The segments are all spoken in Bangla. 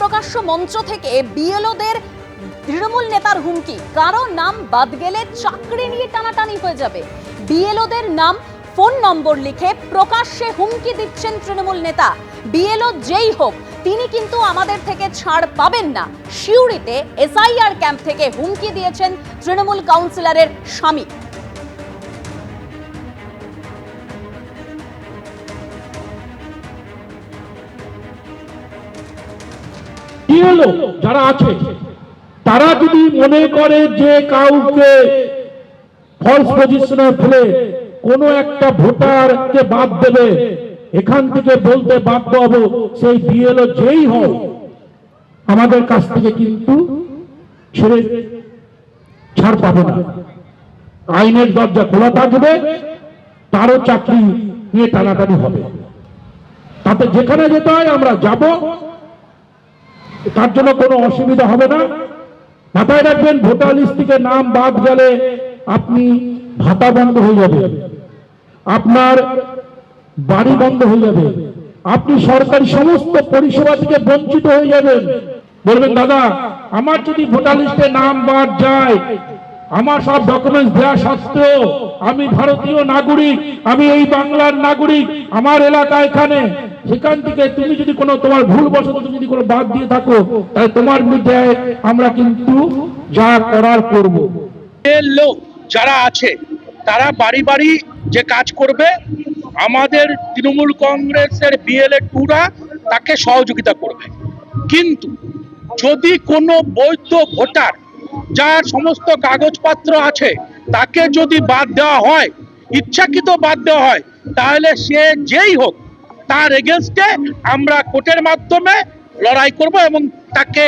প্রকাশ্য মঞ্চ থেকে বিএলওদের তৃণমূল নেতার হুমকি। কারও নাম বাদ গেলে চাকরি নিয়ে টানাটানি হয়ে যাবে। বিএলওদের নাম ফোন নম্বর লিখে প্রকাশ্যে হুমকি দিচ্ছেন তৃণমূল নেতা। বিএলও যেই হোক, তিনি কিন্তু আমাদের থেকে ছাড় পাবেন না। শিউরিতে এসআইআর ক্যাম্প থেকে হুমকি দিয়েছেন তৃণমূল কাউন্সিলরের স্বামী। হলো যারা আছে, তারা যদি মনে করে যে কাউকে ফলস পজিশনে ফেলে কোনো একটা ভোটারকে বাদ দেবে, এখান থেকে বলতে বাধ্য হব, সেই বিএলও যেই হোক, আমাদের কাছ থেকে কিন্তু ছেড়ে ছাড় পাবে না। আইনের দরজা খোলা থাকবে, তারও চাকরি নিয়ে টানাটানি হবে। তাতে যেখানে যেতে হয় আমরা যাব। তার জন্য কোনো অসুবিধা হবে না। মাথায় রাখবেন, ভোটার লিস্ট থেকে নাম বাদ গেলে আপনি ভাতা বন্ধ হয়ে যাবে। আপনার বাড়ি বন্ধ হয়ে যাবে। আপনি সরকারি সমস্ত পরিষেবা থেকে বঞ্চিত হয়ে যাবেন। বলবেন, দাদা, আমার যদি ভোটার লিস্টে নাম বাদ যায়, আমার সব ডকুমেন্টস দেওয়া সত্ত্বেও আমি ভারতীয় নাগরিক, আমি এই বাংলার নাগরিক, আমার এলাকা এখানে সেখান থেকে তুমি যদি কোনো তোমার ভুল বশত তুমি যদি কোনো বাদ দিয়ে থাকো, তাহলে তোমার বিরুদ্ধে আমরা কিন্তু যা করার করব। লোক যারা আছে, তারা বাড়ি বাড়ি যে কাজ করবে, আমাদের তৃণমূল কংগ্রেসের বিএলএ টুরা তাকে সহযোগিতা করবে। কিন্তু যদি কোনো বৈধ ভোটার যার সমস্ত কাগজপত্র আছে, তাকে যদি বাদ দেওয়া হয়, ইচ্ছাকৃত বাদ দেওয়া হয়, তাহলে সে যেই হোক তার এগেনস্টে আমরা কোর্টের মাধ্যমে লড়াই করব এবং তাকে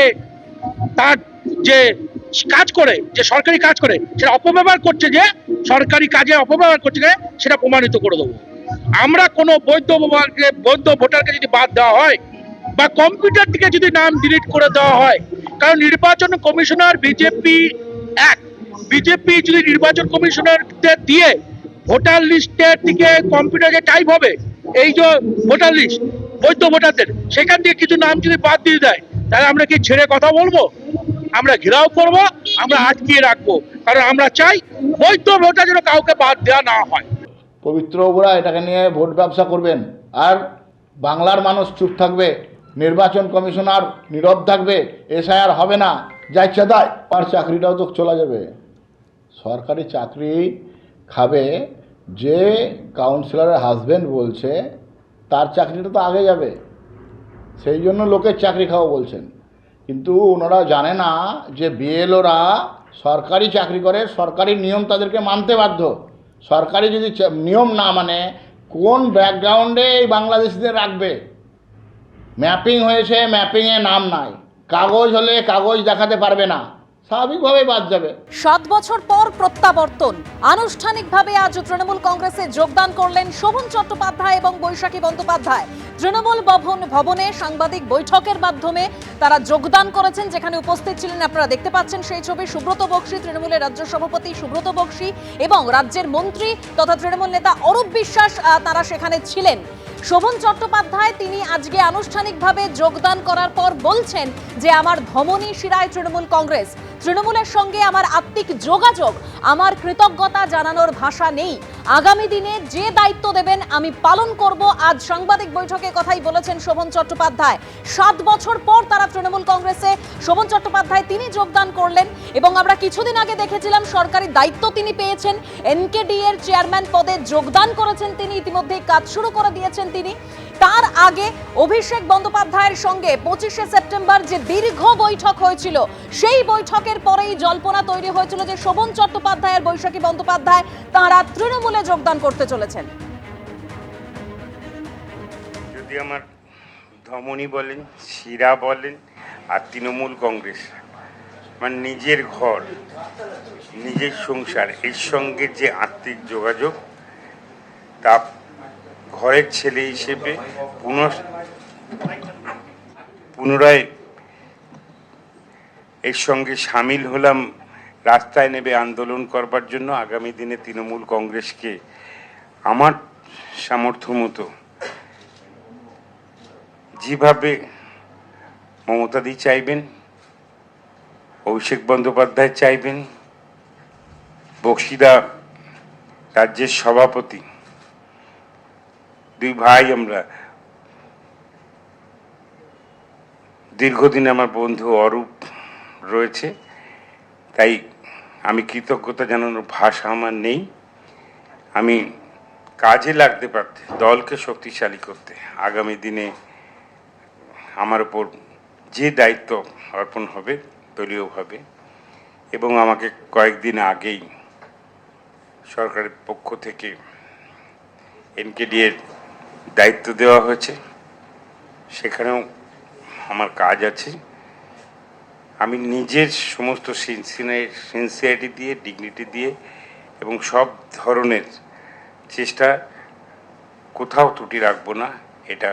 তার যে কাজ করে, যে সরকারি কাজ করে, সেটা অপব্যবহার করছে যে সরকারি কাজে অপব্যবহার করছে যে সেটা প্রমাণিত করে দেবো। আমরা কোনো বৈধ বৈধ ভোটারকে যদি বাদ দেওয়া হয় বা কম্পিউটার থেকে যদি নাম ডিলিট করে দেওয়া হয়, কারণ নির্বাচন কমিশনার বিজেপি এক, বিজেপি যদি নির্বাচন কমিশনারদের দিয়ে ভোটার লিস্টের দিকে কম্পিউটারে টাইপ হবে এই যে ভোটার লিস্ট, বৈধ ভোটারদের, সেখান থেকে কিছু নাম যদি বাদ দিয়ে দেয়, তাহলে আমরা কি ছেড়ে কথা বলব? আমরা ঘেরাও করব, আমরা আটকিয়ে রাখব। কারণ আমরা চাই বৈধ ভোটার যেন কাউকে বাদ দেওয়া না হয়। পবিত্র ওরা এটাকে নিয়ে ভোট ব্যবসা করবেন। আর বাংলার মানুষ চুপ থাকবে, নির্বাচন কমিশনার নীরব থাকবে, এসআইআর হবে না যা ইচ্ছা দেয় আর চাকরিটাও তো চলে যাবে। সরকারি চাকরি খাবে যে কাউন্সিলরের হাজবেন্ড বলছে, তার চাকরিটা তো আগে যাবে। সেই জন্য লোকের চাকরি খাওয়া বলছেন। কিন্তু ওনারা জানে না যে বিএলওরা সরকারি চাকরি করে, সরকারি নিয়ম তাদেরকে মানতে বাধ্য। সরকারি যদি নিয়ম না মানে কোন ব্যাকগ্রাউন্ডে এই বাংলাদেশিদের রাখবে? ম্যাপিং হয়েছে, ম্যাপিংয়ে নাম নাই। কাগজ হলে কাগজ দেখাতে পারবে না। স্বাভাবিকভাবেই বাদ যাবে। সাত বছর পর প্রত্যাবর্তন। আনুষ্ঠানিকভাবে আজ তৃণমূল কংগ্রেসে যোগদান করলেন শোভন চট্টোপাধ্যায় এবং বৈশাখী বন্দ্যোপাধ্যায়। তৃণমূল ভবন ভবনে সাংবাদিক বৈঠকের মাধ্যমে তারা যোগদান করেছেন, যেখানে উপস্থিত ছিলেন আপনারা দেখতে পাচ্ছেন সেই ছবি, সুব্রত বক্সী, তৃণমূলের রাজ্য সভাপতি সুব্রত বক্সী এবং রাজ্যের মন্ত্রী তথা তৃণমূল নেতা অরূপ বিশ্বাস তারা সেখানে ছিলেন। শোভন চট্টোপাধ্যায় তিনি আজকে আনুষ্ঠানিকভাবে যোগদান করার পর বলছেন যে, আমার ধমনী শিরায় তৃণমূল কংগ্রেস। তৃণমূলের সঙ্গে আমার আত্মিক যোগাযোগ, আমার কৃতজ্ঞতা জানানোর ভাষা নেই। আগামী দিনে যে দায়িত্ব দেবেন, আমি পালন করব। আজ সাংবাদিক বৈঠকে কথাই বলেছেন শোভন চট্টোপাধ্যায়। সাত বছর পর তারা তৃণমূল কংগ্রেসে। শোভন চট্টোপাধ্যায়, তিনি যোগদান করলেন এবং আমরা কিছুদিন আগে দেখেছিলাম সরকারি দায়িত্ব তিনি পেয়েছেন। এনকেডি এর চেয়ারম্যান পদে যোগদান করেছেন তিনি। ইতিমধ্যেই কাজ শুরু করে দিয়েছেন তিনি। তার আগে অভিষেক বন্দ্যোপাধ্যায়ের সঙ্গে পঁচিশে সেপ্টেম্বর যে দীর্ঘ বৈঠক হয়েছিল, সেই বৈঠকের পরেই জল্পনা তৈরি হয়েছিল যে শোভন চট্টোপাধ্যায় আর বৈশাখী বন্দ্যোপাধ্যায় তারা তৃণমূলে যোগদান করতে চলেছেন। যদি আমার ধমনী বলেন, শিরা বলেন, আর তৃণমূল কংগ্রেস, আমার নিজের ঘর, নিজের সংসার, এর সঙ্গে যে আত্মিক যোগাযোগ, তা ঘরের ছেলে হিসেবে পুনঃ পুনরায় এর সঙ্গে সামিল হলাম, রাস্তায় নেবে আন্দোলন করবার জন্য আগামী দিনে তৃণমূল কংগ্রেসকে আমার সামর্থ্য মতো যেভাবে মমতাদি চাইবেন, অভিষেক বন্দ্যোপাধ্যায় চাইবেন, বক্সিদা রাজ্যের সভাপতি দুই ভাই আমরা। দীর্ঘদিন আমার বন্ধু অরূপ রয়েছে, তাই আমি কৃতজ্ঞতা জানানোর ভাষা আমার নেই। আমি কাজে লাগতে পারতে, দলকে শক্তিশালী করতে, আগামী দিনে আমার ওপর যে দায়িত্ব অর্পণ হবে দলীয়ভাবে এবং আমাকে কয়েকদিন আগেই সরকারের পক্ষ থেকে এনকেডি এর দায়িত্ব দেওয়া হয়েছে। সেখানেও আমার কাজ আছে। আমি নিজের সমস্ত সিনসিয়ারিটি দিয়ে ডিগনিটি দিয়ে এবং সব ধরনের চেষ্টা কোথাও ত্রুটি রাখব না, এটা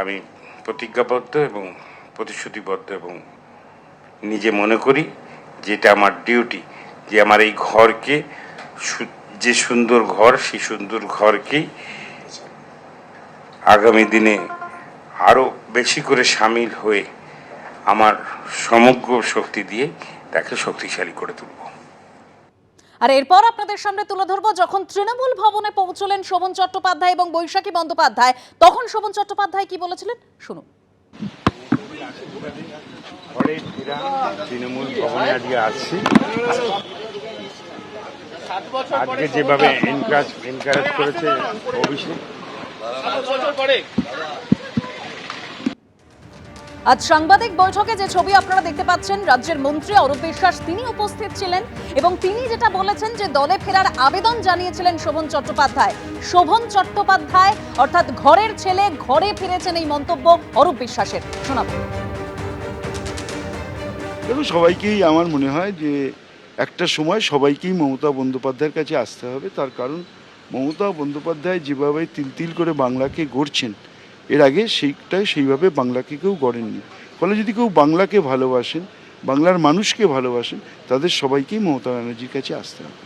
আমি প্রতিজ্ঞাবদ্ধ এবং প্রতিশ্রুতিবদ্ধ এবং নিজে মনে করি যেটা আমার ডিউটি যে আমার এই ঘরকে যে সুন্দর ঘর, সেই সুন্দর ঘরকেই আগামী দিনে আরও বেশি করে সামিল হয়ে আমার সমগ্র শক্তি দিয়ে তাকে শক্তিশালী করে তুলব। আর এরপর আপনাদের সামনে তুলে ধরবো যখন তৃণমূল ভবনে পৌঁছলেন শোভন চট্টোপাধ্যায় এবং বৈশাখী বন্দ্যোপাধ্যায় তখন শোভন চট্টোপাধ্যায় কি বলেছিলেন? শুনুন। তৃণমূল ভবনে আজকে আসছি। আজকে যেভাবে এনকারেজ এনকারেজ করেছে অভিষেক আজ সাংবাদিক বৈঠকে যে ছবি আপনারা দেখতে পাচ্ছেন, রাজ্যের মন্ত্রী অরূপ বিশ্বাস তিনি উপস্থিত ছিলেন এবং তিনি যেটা বলেছেন যে দলে ফেরার আবেদন জানিয়েছিলেন শোভন চট্টোপাধ্যায়। শোভন চট্টোপাধ্যায় অর্থাৎ ঘরের ছেলে ঘরে ফিরেছেন এই মন্তব্য অরূপ বিশ্বাসের। শোনাবো। দেখুন, সবাইকেই আমার মনে হয় যে একটা সময় সবাইকেই মমতা বন্দ্যোপাধ্যায়ের কাছে আসতে হবে। তার কারণ মমতা বন্দ্যোপাধ্যায় যেভাবে তিল তিল করে বাংলাকে গড়ছেন, এর আগে সেইটাই সেইভাবে বাংলাকে কেউ গড়েননি। ফলে যদি কেউ বাংলাকে ভালোবাসেন, বাংলার মানুষকে ভালোবাসেন, তাদের সবাইকেই মমতা ব্যানার্জির কাছে আসতে হবে।